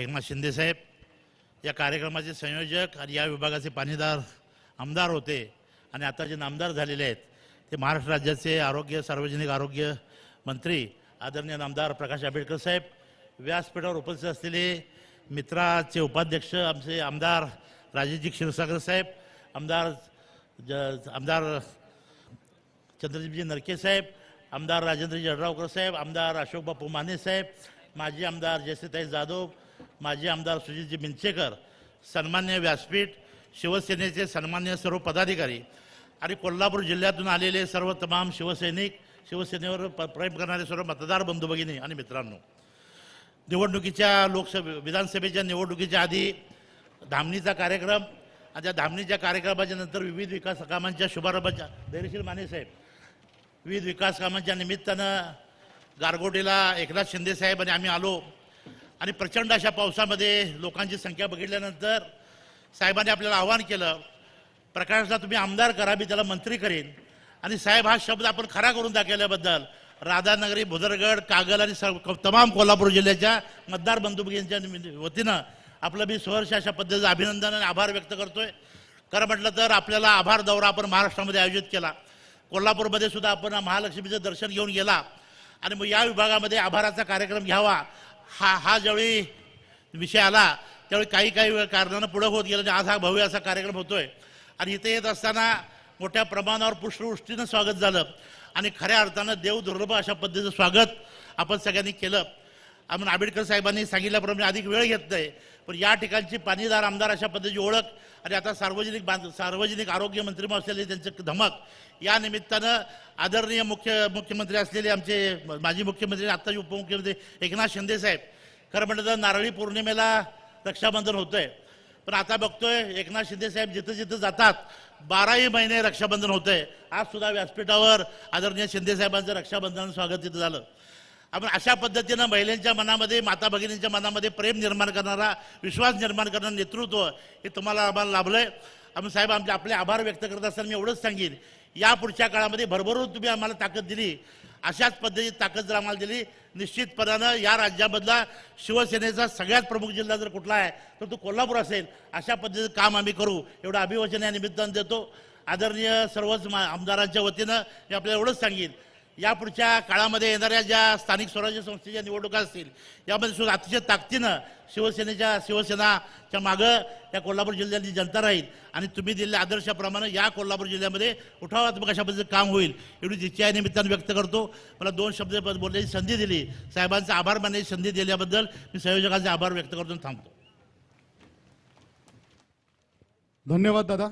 एकनाथ शिंदेसाहेब या कार्यक्रमाचे संयोजक आणि या विभागाचे पाणीदार आमदार होते आणि आता जे नामदार झालेले आहेत ते महाराष्ट्र राज्याचे आरोग्य सार्वजनिक आरोग्य मंत्री आदरणीय नामदार प्रकाश आंबेडकर साहेब व्यासपीठावर उपस्थित असलेले मित्राचे उपाध्यक्ष आमचे आमदार राजेशजी क्षीरसागर साहेब आमदार ज आमदार चंद्रजीतजी नरके साहेब आमदार राजेंद्रजी जळगावकर साहेब आमदार अशोकबापू माने साहेब माजी आमदार जयश्रीताई जाधव माजी आमदार सुजितजी मिंचेकर सन्मान्य व्यासपीठ शिवसेनेचे सन्मान्य सर्व पदाधिकारी आणि कोल्हापूर जिल्ह्यातून आलेले सर्व तमाम शिवसैनिक शिवसेनेवर प- प्रेम करणारे सर्व मतदार बंधू भगिनी आणि मित्रांनो. निवडणुकीच्या लोकसभे विधानसभेच्या निवडणुकीच्या आधी धामणीचा कार्यक्रम आणि त्या धामणीच्या कार्यक्रमाच्या नंतर विविध विकास कामांच्या शुभारंभाच्या धैर्यशील माने साहेब विविध विकास कामांच्या निमित्तानं गारगोटीला एकनाथ शिंदे साहेब आणि आम्ही आलो. आणि प्रचंड अशा पावसामध्ये लोकांची संख्या बघितल्यानंतर साहेबांनी आपल्याला आवाहन केलं प्रकाशला तुम्ही आमदार करा मी त्याला मंत्री करेन. आणि साहेब हा शब्द आपण खरा करून दाखवल्याबद्दल राधानगरी भुदरगड कागल आणि सर्व तमाम कोल्हापूर जिल्ह्याच्या मतदार बंधू भगिनींच्या वतीनं आपलं मी सहर्ष अशा पद्धतीचं अभिनंदन आणि आभार व्यक्त करतोय. खरं म्हटलं तर आपल्याला आभार दौरा आपण महाराष्ट्रामध्ये आयोजित केला. कोल्हापूरमध्ये सुद्धा आपण महालक्ष्मीचं दर्शन घेऊन गेला. आणि मग या विभागामध्ये आभाराचा कार्यक्रम घ्यावा. हा हा ज्यावेळी विषय आला त्यावेळी काही काही वेळ कारणानं पुढं होत गेलं आणि आज हा भव्य असा कार्यक्रम होतोय. आणि इथे येत असताना मोठ्या प्रमाणावर पुष्पवृष्टीनं स्वागत झालं. आणि खऱ्या अर्थानं देव दुर्लभ अशा पद्धतीचं स्वागत आपण सगळ्यांनी केलं. आपण आंबेडकर साहेबांनी सांगितल्याप्रमाणे अधिक वेळ घेत नाही पण या ठिकाणची पाणीदार आमदार अशा पद्धतीची ओळख आणि आता सार्वजनिक बांध सार्वजनिक आरोग्य मंत्री असलेले त्यांचं धमक या निमित्तानं आदरणीय मुख्य मुख्यमंत्री असलेले आमचे माजी मुख्यमंत्री आत्ताचे उपमुख्यमंत्री एकनाथ शिंदे साहेब. खरं म्हटलं तर नारळी पौर्णिमेला रक्षाबंधन होतंय. पण आता बघतोय एकनाथ शिंदे साहेब जिथं जिथं जातात बाराही महिने रक्षाबंधन होतंय. आज सुद्धा व्यासपीठावर आदरणीय शिंदे साहेबांचं रक्षाबंधन स्वागत तिथं झालं. आपण अशा पद्धतीनं महिलांच्या मनामध्ये माता भगिनींच्या मनामध्ये प्रेम निर्माण करणारा विश्वास निर्माण करणारं नेतृत्व हे तुम्हाला आम्हाला लाभलंय. आम्ही साहेब आमचे आपले आभार व्यक्त करत असताना मी एवढंच सांगेन या पुढच्या काळामध्ये भरभरून तुम्ही आम्हाला ताकद दिली. अशाच पद्धतीची ताकद जर आम्हाला दिली निश्चितपणानं या राज्यामधला शिवसेनेचा सगळ्यात प्रमुख जिल्हा जर कुठला आहे तर तो कोल्हापूर असेल. अशा पद्धतीचं काम आम्ही करू. एवढं अभिवचन या निमित्तानं देतो. आदरणीय सर्वच मा- आमदारांच्या वतीनं मी आपल्याला एवढंच सांगेन. या पुढच्या काळामध्ये येणाऱ्या ज्या स्थानिक स्वराज्य संस्थेच्या निवडणुका असतील यामध्ये सुद्धा अतिशय ताकदीनं शिवसेनेच्या शिवसेनाच्या मागं या कोल्हापूर जिल्ह्यातली जनता राहील. आणि तुम्ही दिलेल्या आदर्शाप्रमाणे या कोल्हापूर जिल्ह्यामध्ये उठावात्मक अशा पद्धतीचं काम होईल एवढी इच्छा या निमित्तानं व्यक्त करतो. मला दोन शब्द बोलण्याची संधी दिली. साहेबांचा आभार मानण्याची संधी दिल्याबद्दल मी संयोजकांचे आभार व्यक्त करतो थांबतो. धन्यवाद दादा.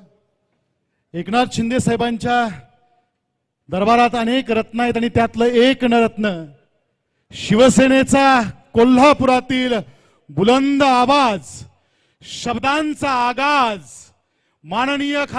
एकनाथ शिंदे साहेबांच्या दरबारात अनेक रत्न आहेत आणि त्यातलं एक नरत्न शिवसेनेचा कोल्हापुरातील बुलंद आवाज शब्दांचा आगाज माननीय खास